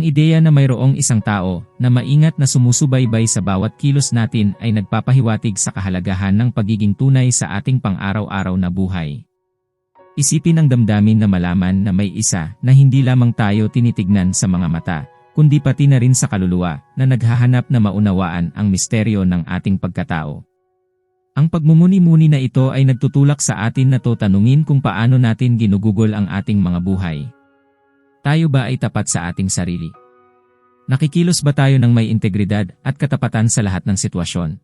Ang ideya na mayroong isang tao na maingat na sumusubaybay sa bawat kilos natin ay nagpapahiwatig sa kahalagahan ng pagiging tunay sa ating pang-araw-araw na buhay. Isipin ang damdamin na malaman na may isa na hindi lamang tayo tinitignan sa mga mata, kundi pati na rin sa kaluluwa na naghahanap na maunawaan ang misteryo ng ating pagkatao. Ang pagmumuni-muni na ito ay nagtutulak sa atin na to tanungin kung paano natin ginugugol ang ating mga buhay. Tayo ba ay tapat sa ating sarili? Nakikilos ba tayo ng may integridad at katapatan sa lahat ng sitwasyon?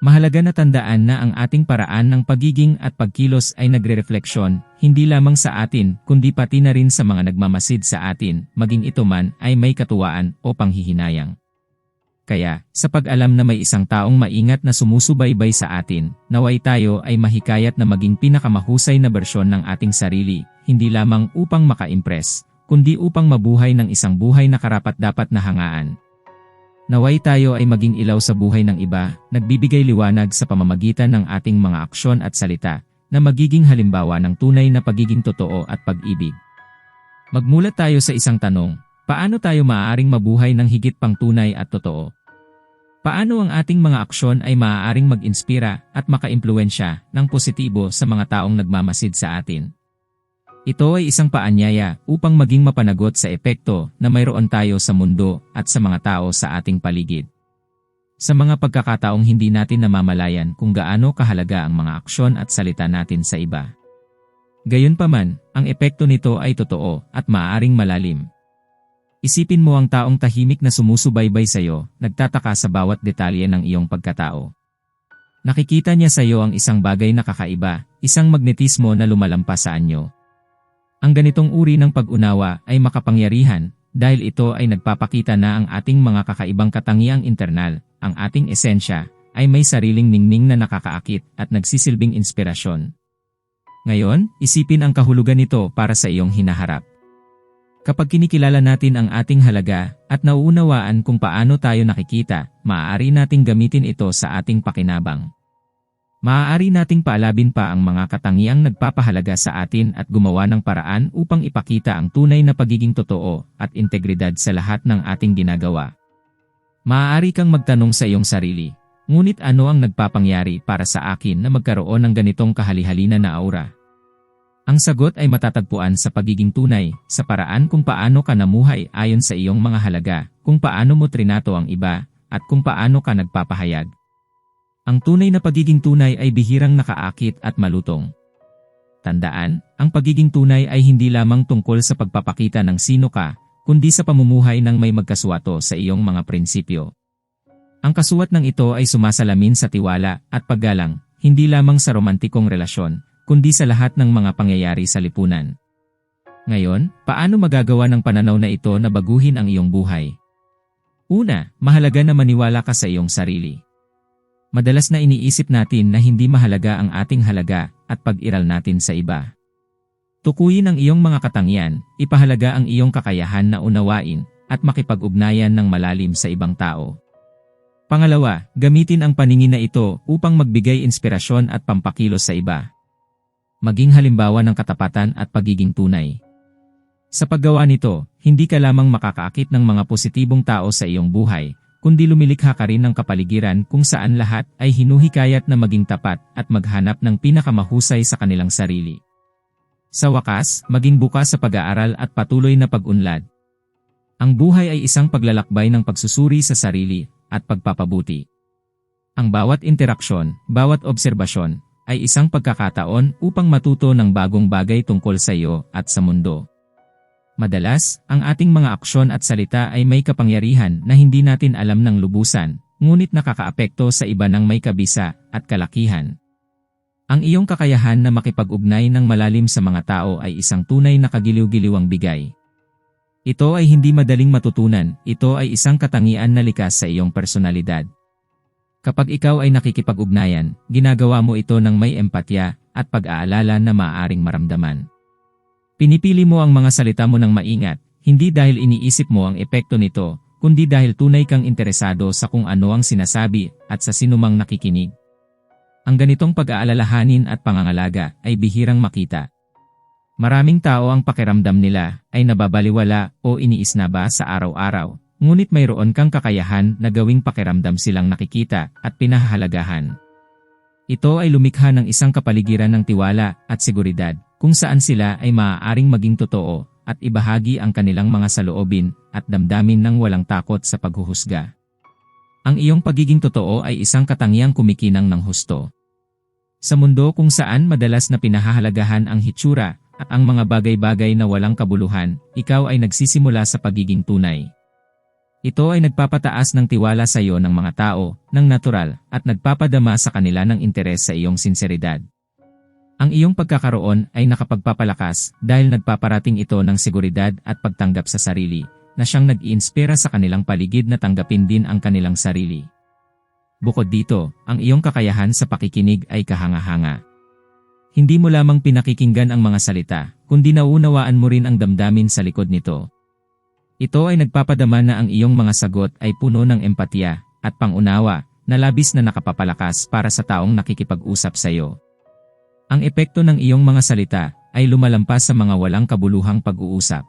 Mahalaga na tandaan na ang ating paraan ng pagiging at pagkilos ay nagre-refleksyon, hindi lamang sa atin, kundi pati na rin sa mga nagmamasid sa atin, maging ito man ay may katuwaan o panghihinayang. Kaya, sa pag-alam na may isang taong maingat na sumusubaybay sa atin, naway tayo ay mahikayat na maging pinakamahusay na bersyon ng ating sarili, hindi lamang upang maka-impress, kundi upang mabuhay ng isang buhay na karapat-dapat na hangaan. Naway tayo ay maging ilaw sa buhay ng iba, nagbibigay liwanag sa pamamagitan ng ating mga aksyon at salita, na magiging halimbawa ng tunay na pagiging totoo at pag-ibig. Magmulat tayo sa isang tanong, paano tayo maaaring mabuhay ng higit pang tunay at totoo? Paano ang ating mga aksyon ay maaaring mag-inspira at makaimpluensya ng positibo sa mga taong nagmamasid sa atin? Ito ay isang paanyaya upang maging mapanagot sa epekto na mayroon tayo sa mundo at sa mga tao sa ating paligid. Sa mga pagkakataong hindi natin namamalayan kung gaano kahalaga ang mga aksyon at salita natin sa iba. Gayunpaman, ang epekto nito ay totoo at maaaring malalim. Isipin mo ang taong tahimik na sumusubaybay sa iyo, nagtataka sa bawat detalye ng iyong pagkatao. Nakikita niya sa iyo ang isang bagay na kakaiba, isang magnetismo na lumalampas sa anyo. Ang ganitong uri ng pag-unawa ay makapangyarihan dahil ito ay nagpapakita na ang ating mga kakaibang katangiang internal, ang ating esensya, ay may sariling ningning na nakakaakit at nagsisilbing inspirasyon. Ngayon, isipin ang kahulugan nito para sa iyong hinaharap. Kapag kinikilala natin ang ating halaga at nauunawaan kung paano tayo nakikita, maaari nating gamitin ito sa ating pakinabang. Maaari nating paalabin pa ang mga katangiang nagpapahalaga sa atin at gumawa ng paraan upang ipakita ang tunay na pagiging totoo at integridad sa lahat ng ating ginagawa. Maaari kang magtanong sa iyong sarili, ngunit ano ang nagpapangyari para sa akin na magkaroon ng ganitong kahalihalina na aura? Ang sagot ay matatagpuan sa pagiging tunay, sa paraan kung paano ka namuhay ayon sa iyong mga halaga, kung paano mo trinato ang iba, at kung paano ka nagpapahayag. Ang tunay na pagiging tunay ay bihirang nakaakit at malutong. Tandaan, ang pagiging tunay ay hindi lamang tungkol sa pagpapakita ng sino ka, kundi sa pamumuhay ng may magkaswato sa iyong mga prinsipyo. Ang kasuwat ng ito ay sumasalamin sa tiwala at paggalang, hindi lamang sa romantikong relasyon, kundi sa lahat ng mga pangyayari sa lipunan. Ngayon, paano magagawa ng pananaw na ito na baguhin ang iyong buhay? Una, mahalaga na maniwala ka sa iyong sarili. Madalas na iniisip natin na hindi mahalaga ang ating halaga at pag-iral natin sa iba. Tukuyin ang iyong mga katangian, ipahalaga ang iyong kakayahan na unawain at makipag-ugnayan ng malalim sa ibang tao. Pangalawa, gamitin ang paningin na ito upang magbigay inspirasyon at pampakilos sa iba. Maging halimbawa ng katapatan at pagiging tunay. Sa paggawa nito, hindi ka lamang makakaakit ng mga positibong tao sa iyong buhay, kundi lumilikha ka rin ng kapaligiran kung saan lahat ay hinuhikayat na maging tapat at maghanap ng pinakamahusay sa kanilang sarili. Sa wakas, maging bukas sa pag-aaral at patuloy na pag-unlad. Ang buhay ay isang paglalakbay ng pagsusuri sa sarili at pagpapabuti. Ang bawat interaksyon, bawat obserbasyon, ay isang pagkakataon upang matuto ng bagong bagay tungkol sa iyo at sa mundo. Madalas, ang ating mga aksyon at salita ay may kapangyarihan na hindi natin alam ng lubusan, ngunit nakakaapekto sa iba ng may kabisa at kalakihan. Ang iyong kakayahan na makipag-ugnay ng malalim sa mga tao ay isang tunay na kagiliw-giliwang bigay. Ito ay hindi madaling matutunan, ito ay isang katangian na likas sa iyong personalidad. Kapag ikaw ay nakikipag-ugnayan, ginagawa mo ito ng may empatya at pag-aalala na maaaring maramdaman. Pinipili mo ang mga salita mo ng maingat, hindi dahil iniisip mo ang epekto nito, kundi dahil tunay kang interesado sa kung ano ang sinasabi at sa sinumang nakikinig. Ang ganitong pag-aalalahanin at pangangalaga ay bihirang makita. Maraming tao ang pakiramdam nila ay nababaliwala o iniis na ba sa araw-araw, ngunit mayroon kang kakayahan na gawing pakiramdam silang nakikita at pinahahalagahan. Ito ay lumikha ng isang kapaligiran ng tiwala at seguridad kung saan sila ay maaaring maging totoo at ibahagi ang kanilang mga saloobin at damdamin ng walang takot sa paghuhusga. Ang iyong pagiging totoo ay isang katangiang kumikinang ng husto. Sa mundo kung saan madalas na pinahahalagahan ang hitsura at ang mga bagay-bagay na walang kabuluhan, ikaw ay nagsisimula sa pagiging tunay. Ito ay nagpapataas ng tiwala sa iyo ng mga tao, ng natural, at nagpapadama sa kanila ng interes sa iyong sinseridad. Ang iyong pagkakaroon ay nakapagpapalakas dahil nagpaparating ito ng seguridad at pagtanggap sa sarili, na siyang nag-iinspira sa kanilang paligid na tanggapin din ang kanilang sarili. Bukod dito, ang iyong kakayahan sa pakikinig ay kahanga-hanga. Hindi mo lamang pinakikinggan ang mga salita, kundi nauunawaan mo rin ang damdamin sa likod nito. Ito ay nagpapadama na ang iyong mga sagot ay puno ng empatya at pangunawa na labis na nakapapalakas para sa taong nakikipag-usap sa iyo. Ang epekto ng iyong mga salita ay lumalampas sa mga walang kabuluhang pag-uusap.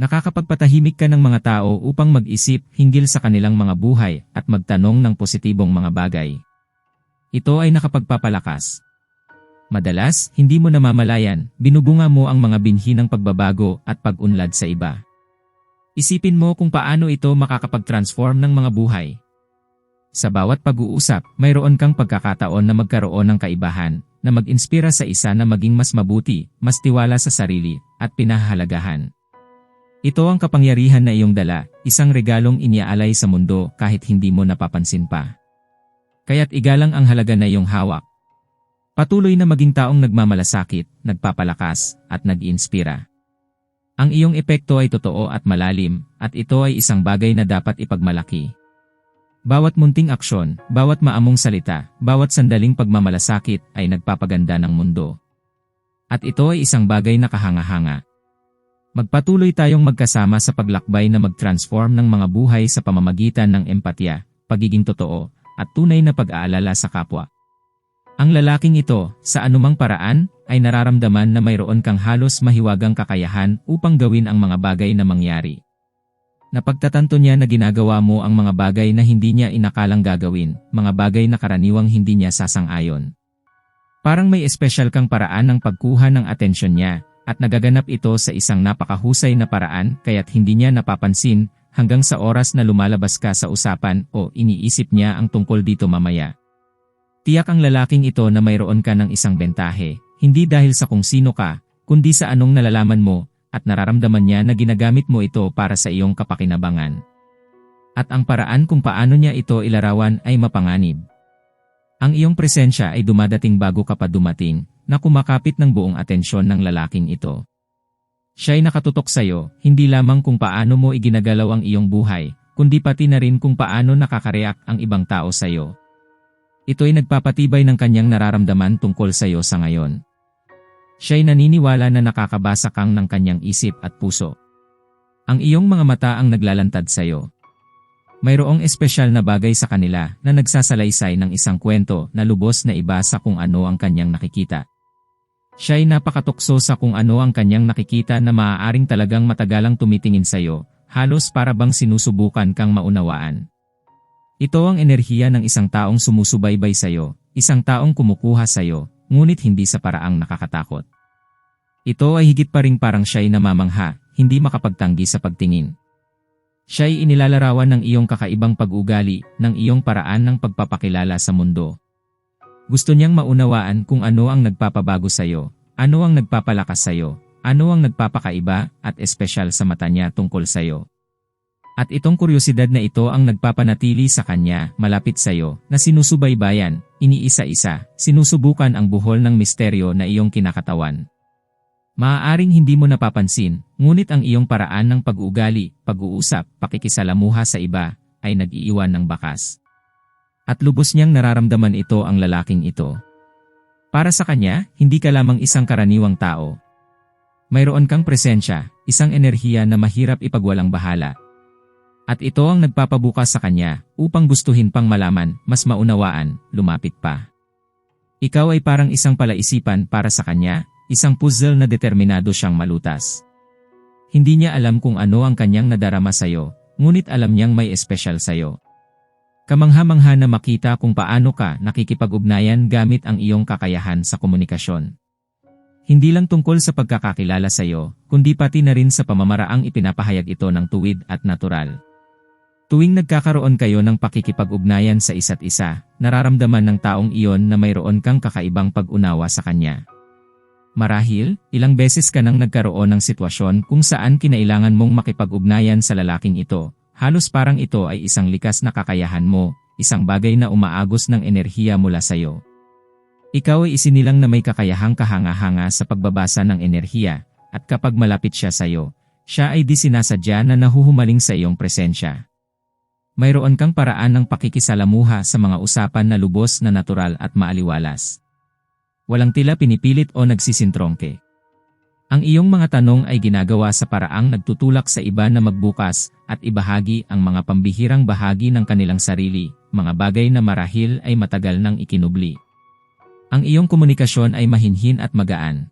Nakakapagpatahimik ka ng mga tao upang mag-isip hinggil sa kanilang mga buhay at magtanong ng positibong mga bagay. Ito ay nakapagpapalakas Madalas, hindi mo namamalayan, binubunga mo ang mga binhi ng pagbabago at pag-unlad sa iba. Isipin mo kung paano ito makakapag-transform ng mga buhay. Sa bawat pag-uusap, mayroon kang pagkakataon na magkaroon ng kaibahan, na mag-inspira sa isa na maging mas mabuti, mas tiwala sa sarili, at pinahahalagahan. Ito ang kapangyarihan na iyong dala, isang regalong iniaalay sa mundo kahit hindi mo napapansin pa. Kaya't igalang ang halaga na iyong hawak, Patuloy na maging taong nagmamalasakit, nagpapalakas, at nag-iinspira. Ang iyong epekto ay totoo at malalim, at ito ay isang bagay na dapat ipagmalaki. Bawat munting aksyon, bawat maamong salita, bawat sandaling pagmamalasakit ay nagpapaganda ng mundo. At ito ay isang bagay na kahanga-hanga. Magpatuloy tayong magkasama sa paglakbay na mag-transform ng mga buhay sa pamamagitan ng empatya, pagiging totoo, at tunay na pag-aalala sa kapwa. Ang lalaking ito, sa anumang paraan, ay nararamdaman na mayroon kang halos mahiwagang kakayahan upang gawin ang mga bagay na mangyari. Napagtatanto niya na ginagawa mo ang mga bagay na hindi niya inakalang gagawin, mga bagay na karaniwang hindi niya sasang-ayon. Parang may espesyal kang paraan ng pagkuha ng atensyon niya, at nagaganap ito sa isang napakahusay na paraan kaya't hindi niya napapansin hanggang sa oras na lumalabas ka sa usapan o iniisip niya ang tungkol dito mamaya. Tiyak ang lalaking ito na mayroon ka ng isang bentahe, hindi dahil sa kung sino ka, kundi sa anong nalalaman mo, at nararamdaman niya na ginagamit mo ito para sa iyong kapakinabangan. At ang paraan kung paano niya ito ilarawan ay mapanganib. Ang iyong presensya ay dumadating bago ka pa dumating, na kumakapit ng buong atensyon ng lalaking ito. Siya'y nakatutok sa iyo, hindi lamang kung paano mo iginagalaw ang iyong buhay, kundi pati na rin kung paano nakakareak ang ibang tao sa iyo. Ito'y nagpapatibay ng kanyang nararamdaman tungkol sa iyo sa ngayon. Siya'y naniniwala na nakakabasa kang ng kanyang isip at puso. Ang iyong mga mata ang naglalantad sa iyo. Mayroong espesyal na bagay sa kanila na nagsasalaysay ng isang kwento na lubos na iba sa kung ano ang kanyang nakikita. Siya'y napakatukso sa kung ano ang kanyang nakikita na maaaring talagang matagalang tumitingin sa iyo, halos para bang sinusubukan kang maunawaan. Ito ang enerhiya ng isang taong sumusubaybay sa iyo, isang taong kumukuha sa iyo, ngunit hindi sa paraang nakakatakot. Ito ay higit pa ring parang siya'y namamangha, hindi makapagtanggi sa pagtingin. Siya'y inilalarawan ng iyong kakaibang pag-ugali, ng iyong paraan ng pagpapakilala sa mundo. Gusto niyang maunawaan kung ano ang nagpapabago sa iyo, ano ang nagpapalakas sa iyo, ano ang nagpapakaiba at espesyal sa mata niya tungkol sa iyo. At itong kuryosidad na ito ang nagpapanatili sa kanya, malapit sa iyo, na sinusubaybayan, iniisa-isa, sinusubukan ang buhol ng misteryo na iyong kinakatawan. Maaaring hindi mo napapansin, ngunit ang iyong paraan ng pag-uugali, pag-uusap, pakikisalamuha sa iba, ay nag-iiwan ng bakas. At lubos niyang nararamdaman ito ang lalaking ito. Para sa kanya, hindi ka lamang isang karaniwang tao. Mayroon kang presensya, isang enerhiya na mahirap ipagwalang bahala, at ito ang nagpapabukas sa kanya upang gustuhin pang malaman, mas maunawaan, lumapit pa. Ikaw ay parang isang palaisipan para sa kanya, isang puzzle na determinado siyang malutas. Hindi niya alam kung ano ang kanyang nadarama sa'yo, ngunit alam niyang may espesyal sa'yo. Kamangha-mangha na makita kung paano ka nakikipag-ugnayan gamit ang iyong kakayahan sa komunikasyon. Hindi lang tungkol sa pagkakakilala sa iyo, kundi pati na rin sa pamamaraang ipinapahayag ito ng tuwid at natural. Tuwing nagkakaroon kayo ng pakikipag-ugnayan sa isa't isa, nararamdaman ng taong iyon na mayroon kang kakaibang pag-unawa sa kanya. Marahil, ilang beses ka nang nagkaroon ng sitwasyon kung saan kinailangan mong makipag-ugnayan sa lalaking ito, halos parang ito ay isang likas na kakayahan mo, isang bagay na umaagos ng enerhiya mula sa iyo. Ikaw ay isinilang na may kakayahang kahanga-hanga sa pagbabasa ng enerhiya, at kapag malapit siya sa iyo, siya ay di sinasadya na nahuhumaling sa iyong presensya. Mayroon kang paraan ng pakikisalamuha sa mga usapan na lubos na natural at maaliwalas. Walang tila pinipilit o nagsisintrongke. Ang iyong mga tanong ay ginagawa sa paraang nagtutulak sa iba na magbukas at ibahagi ang mga pambihirang bahagi ng kanilang sarili, mga bagay na marahil ay matagal nang ikinubli. Ang iyong komunikasyon ay mahinhin at magaan.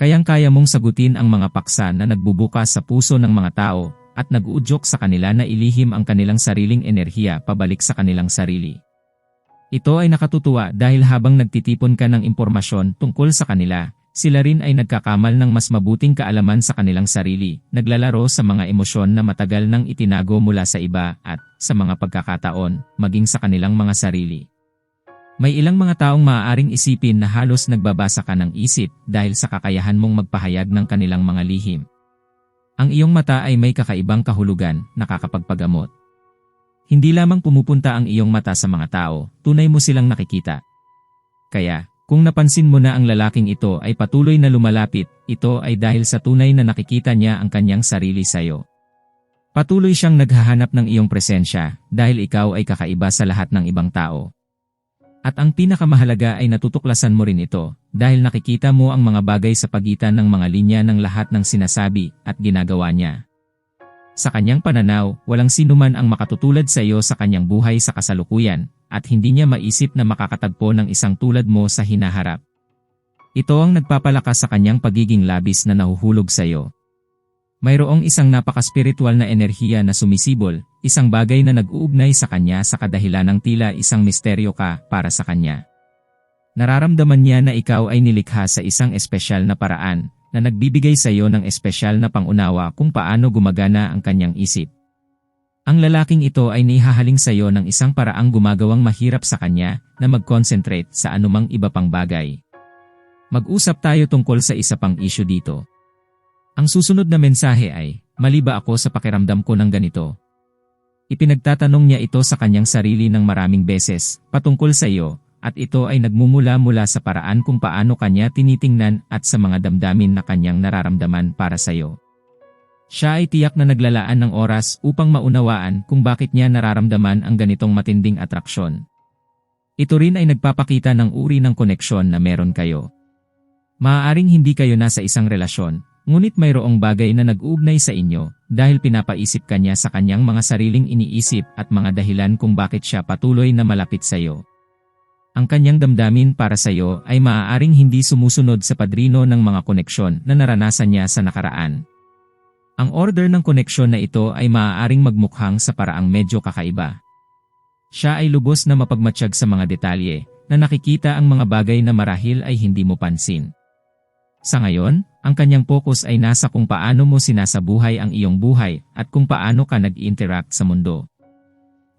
Kayang-kaya mong sagutin ang mga paksa na nagbubukas sa puso ng mga tao at nag-uudyok sa kanila na ilihim ang kanilang sariling enerhiya pabalik sa kanilang sarili. Ito ay nakatutuwa dahil habang nagtitipon ka ng impormasyon tungkol sa kanila, sila rin ay nagkakamal ng mas mabuting kaalaman sa kanilang sarili, naglalaro sa mga emosyon na matagal nang itinago mula sa iba at, sa mga pagkakataon, maging sa kanilang mga sarili. May ilang mga taong maaaring isipin na halos nagbabasa ka ng isip dahil sa kakayahan mong magpahayag ng kanilang mga lihim. Ang iyong mata ay may kakaibang kahulugan, nakakapagpagamot. Hindi lamang pumupunta ang iyong mata sa mga tao, tunay mo silang nakikita. Kaya, kung napansin mo na ang lalaking ito ay patuloy na lumalapit, ito ay dahil sa tunay na nakikita niya ang kanyang sarili sa iyo. Patuloy siyang naghahanap ng iyong presensya dahil ikaw ay kakaiba sa lahat ng ibang tao. At ang pinakamahalaga ay natutuklasan mo rin ito, dahil nakikita mo ang mga bagay sa pagitan ng mga linya ng lahat ng sinasabi at ginagawa niya. Sa kanyang pananaw, walang sinuman ang makatutulad sa iyo sa kanyang buhay sa kasalukuyan, at hindi niya maisip na makakatagpo ng isang tulad mo sa hinaharap. Ito ang nagpapalakas sa kanyang pagiging labis na nahuhulog sa iyo. Mayroong isang napaka-spiritual na enerhiya na sumisibol, isang bagay na nag-uugnay sa kanya sa kadahilan ng tila isang misteryo ka para sa kanya. Nararamdaman niya na ikaw ay nilikha sa isang espesyal na paraan, na nagbibigay sa iyo ng espesyal na pangunawa kung paano gumagana ang kanyang isip. Ang lalaking ito ay nihahaling sa iyo ng isang paraang gumagawang mahirap sa kanya na mag-concentrate sa anumang iba pang bagay. Mag-usap tayo tungkol sa isa pang issue dito. Ang susunod na mensahe ay, mali ba ako sa pakiramdam ko ng ganito? Ipinagtatanong niya ito sa kanyang sarili ng maraming beses, patungkol sa iyo, at ito ay nagmumula mula sa paraan kung paano kanya tinitingnan at sa mga damdamin na kanyang nararamdaman para sa iyo. Siya ay tiyak na naglalaan ng oras upang maunawaan kung bakit niya nararamdaman ang ganitong matinding atraksyon. Ito rin ay nagpapakita ng uri ng koneksyon na meron kayo. Maaaring hindi kayo nasa isang relasyon, Ngunit mayroong bagay na nag-uugnay sa inyo dahil pinapaisip kanya sa kanyang mga sariling iniisip at mga dahilan kung bakit siya patuloy na malapit sa iyo. Ang kanyang damdamin para sa iyo ay maaaring hindi sumusunod sa padrino ng mga koneksyon na naranasan niya sa nakaraan. Ang order ng koneksyon na ito ay maaaring magmukhang sa paraang medyo kakaiba. Siya ay lubos na mapagmatsyag sa mga detalye na nakikita ang mga bagay na marahil ay hindi mo pansin. Sa ngayon, ang kanyang focus ay nasa kung paano mo sinasabuhay ang iyong buhay at kung paano ka nag-interact sa mundo.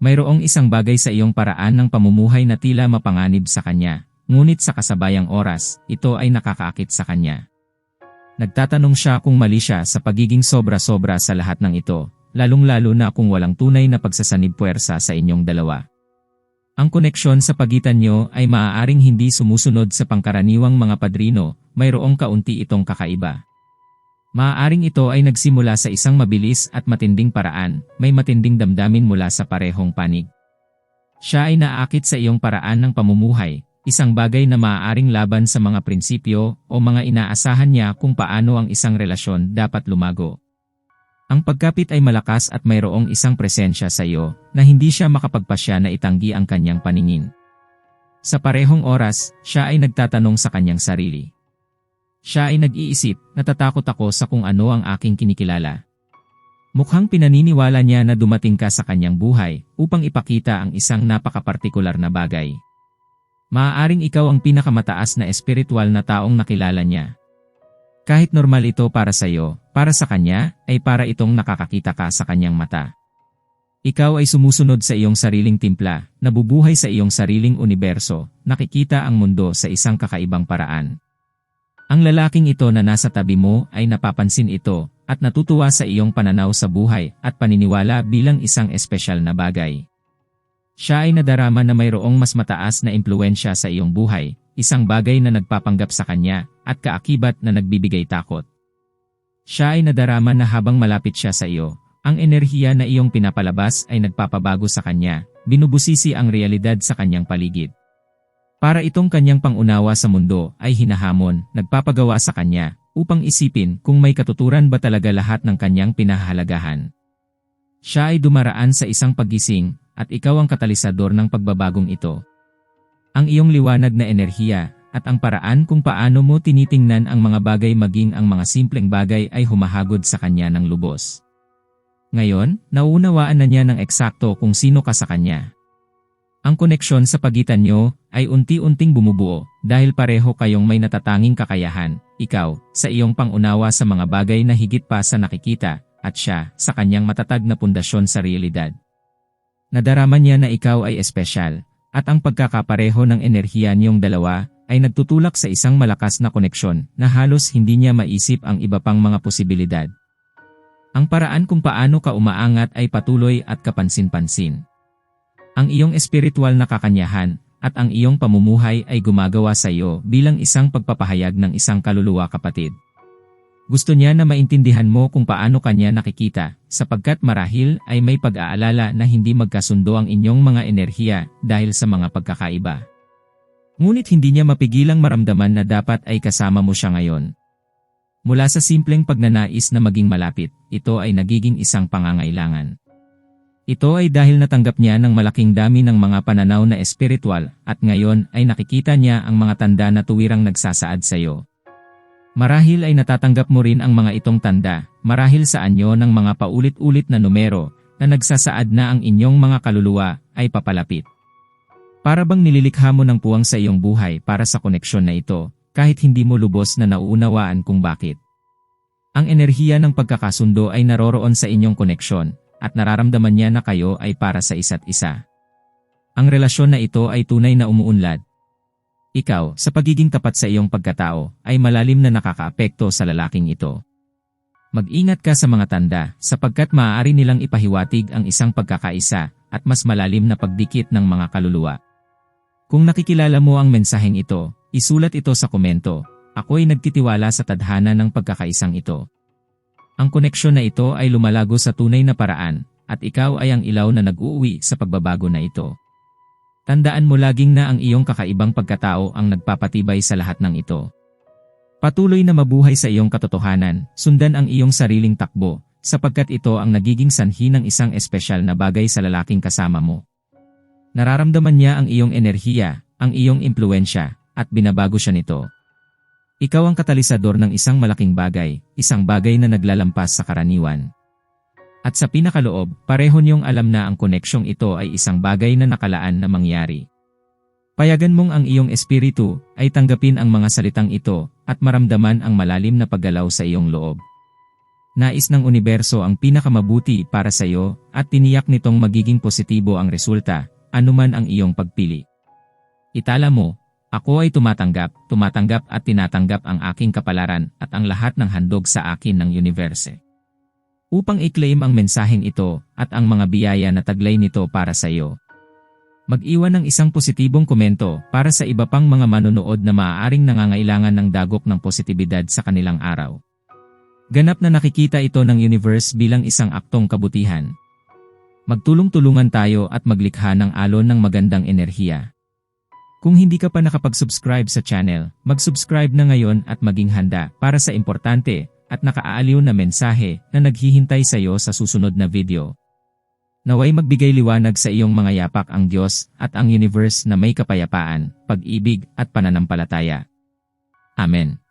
Mayroong isang bagay sa iyong paraan ng pamumuhay na tila mapanganib sa kanya, ngunit sa kasabayang oras, ito ay nakakaakit sa kanya. Nagtatanong siya kung mali siya sa pagiging sobra-sobra sa lahat ng ito, lalong-lalo na kung walang tunay na pagsasanib puwersa sa inyong dalawa. Ang koneksyon sa pagitan nyo ay maaaring hindi sumusunod sa pangkaraniwang mga padrino, mayroong kaunti itong kakaiba. Maaaring ito ay nagsimula sa isang mabilis at matinding paraan, may matinding damdamin mula sa parehong panig. Siya ay naakit sa iyong paraan ng pamumuhay, isang bagay na maaaring laban sa mga prinsipyo o mga inaasahan niya kung paano ang isang relasyon dapat lumago. Ang pagkapit ay malakas at mayroong isang presensya sa iyo na hindi siya makapagpasya na itanggi ang kanyang paningin. Sa parehong oras, siya ay nagtatanong sa kanyang sarili. Siya ay nag-iisip, natatakot ako sa kung ano ang aking kinikilala. Mukhang pinaniniwala niya na dumating ka sa kanyang buhay upang ipakita ang isang napakapartikular na bagay. Maaaring ikaw ang pinakamataas na espiritual na taong nakilala niya. Kahit normal ito para sa iyo, para sa kanya, ay para itong nakakakita ka sa kanyang mata. Ikaw ay sumusunod sa iyong sariling timpla, nabubuhay sa iyong sariling universo, nakikita ang mundo sa isang kakaibang paraan. Ang lalaking ito na nasa tabi mo ay napapansin ito at natutuwa sa iyong pananaw sa buhay at paniniwala bilang isang espesyal na bagay. Siya ay nadarama na mayroong mas mataas na impluensya sa iyong buhay, isang bagay na nagpapanggap sa kanya at kaakibat na nagbibigay takot. Siya ay nadarama na habang malapit siya sa iyo, ang enerhiya na iyong pinapalabas ay nagpapabago sa kanya, binubusisi ang realidad sa kanyang paligid. Para itong kanyang pangunawa sa mundo ay hinahamon, nagpapagawa sa kanya, upang isipin kung may katuturan ba talaga lahat ng kanyang pinahahalagahan. Siya ay dumaraan sa isang paggising, at ikaw ang katalisador ng pagbabagong ito. Ang iyong liwanag na enerhiya, at ang paraan kung paano mo tinitingnan ang mga bagay maging ang mga simpleng bagay ay humahagod sa kanya ng lubos. Ngayon, nauunawaan na niya ng eksakto kung sino ka sa kanya. Ang koneksyon sa pagitan nyo ay unti-unting bumubuo dahil pareho kayong may natatanging kakayahan, ikaw, sa iyong pangunawa sa mga bagay na higit pa sa nakikita, at siya, sa kanyang matatag na pundasyon sa realidad. Nadarama niya na ikaw ay espesyal, at ang pagkakapareho ng enerhiya niyong dalawa ay nagtutulak sa isang malakas na koneksyon na halos hindi niya maisip ang iba pang mga posibilidad. Ang paraan kung paano ka umaangat ay patuloy at kapansin-pansin. Ang iyong espiritual na kakanyahan at ang iyong pamumuhay ay gumagawa sa iyo bilang isang pagpapahayag ng isang kaluluwa kapatid. Gusto niya na maintindihan mo kung paano kanya nakikita, sapagkat marahil ay may pag-aalala na hindi magkasundo ang inyong mga enerhiya dahil sa mga pagkakaiba. Ngunit hindi niya mapigilang maramdaman na dapat ay kasama mo siya ngayon. Mula sa simpleng pagnanais na maging malapit, ito ay nagiging isang pangangailangan. Ito ay dahil natanggap niya ng malaking dami ng mga pananaw na espiritual at ngayon ay nakikita niya ang mga tanda na tuwirang nagsasaad sa iyo. Marahil ay natatanggap mo rin ang mga itong tanda, marahil sa anyo ng mga paulit-ulit na numero na nagsasaad na ang inyong mga kaluluwa ay papalapit. Para bang nililikha mo ng puwang sa iyong buhay para sa koneksyon na ito, kahit hindi mo lubos na nauunawaan kung bakit. Ang enerhiya ng pagkakasundo ay naroroon sa inyong koneksyon, at nararamdaman niya na kayo ay para sa isa't isa. Ang relasyon na ito ay tunay na umuunlad. Ikaw, sa pagiging tapat sa iyong pagkatao, ay malalim na nakakaapekto sa lalaking ito. Mag-ingat ka sa mga tanda sapagkat maaari nilang ipahiwatig ang isang pagkakaisa at mas malalim na pagdikit ng mga kaluluwa. Kung nakikilala mo ang mensaheng ito, isulat ito sa komento. Ako ay nagtitiwala sa tadhana ng pagkakaisang ito. Ang koneksyon na ito ay lumalago sa tunay na paraan, at ikaw ay ang ilaw na nag-uuwi sa pagbabago na ito. Tandaan mo laging na ang iyong kakaibang pagkatao ang nagpapatibay sa lahat ng ito. Patuloy na mabuhay sa iyong katotohanan, sundan ang iyong sariling takbo, sapagkat ito ang nagiging sanhi ng isang espesyal na bagay sa lalaking kasama mo. Nararamdaman niya ang iyong enerhiya, ang iyong impluensya, at binabago siya nito. Ikaw ang katalisador ng isang malaking bagay, isang bagay na naglalampas sa karaniwan. At sa pinakaloob, pareho niyong alam na ang koneksyong ito ay isang bagay na nakalaan na mangyari. Payagan mong ang iyong espiritu ay tanggapin ang mga salitang ito at maramdaman ang malalim na paggalaw sa iyong loob. Nais ng universo ang pinakamabuti para sa iyo at tiniyak nitong magiging positibo ang resulta, anuman ang iyong pagpili. Itala mo, ako ay tumatanggap, tumatanggap at tinatanggap ang aking kapalaran at ang lahat ng handog sa akin ng universe. Upang i-claim ang mensaheng ito at ang mga biyaya na taglay nito para sa iyo. Mag-iwan ng isang positibong komento para sa iba pang mga manonood na maaaring nangangailangan ng dagok ng positibidad sa kanilang araw. Ganap na nakikita ito ng universe bilang isang aktong kabutihan. Magtulong-tulungan tayo at maglikha ng alon ng magandang enerhiya. Kung hindi ka pa nakapag-subscribe sa channel, mag-subscribe na ngayon at maging handa para sa importante at nakaaaliw na mensahe na naghihintay sa iyo sa susunod na video. Naway magbigay liwanag sa iyong mga yapak ang Diyos at ang universe na may kapayapaan, pag-ibig at pananampalataya. Amen.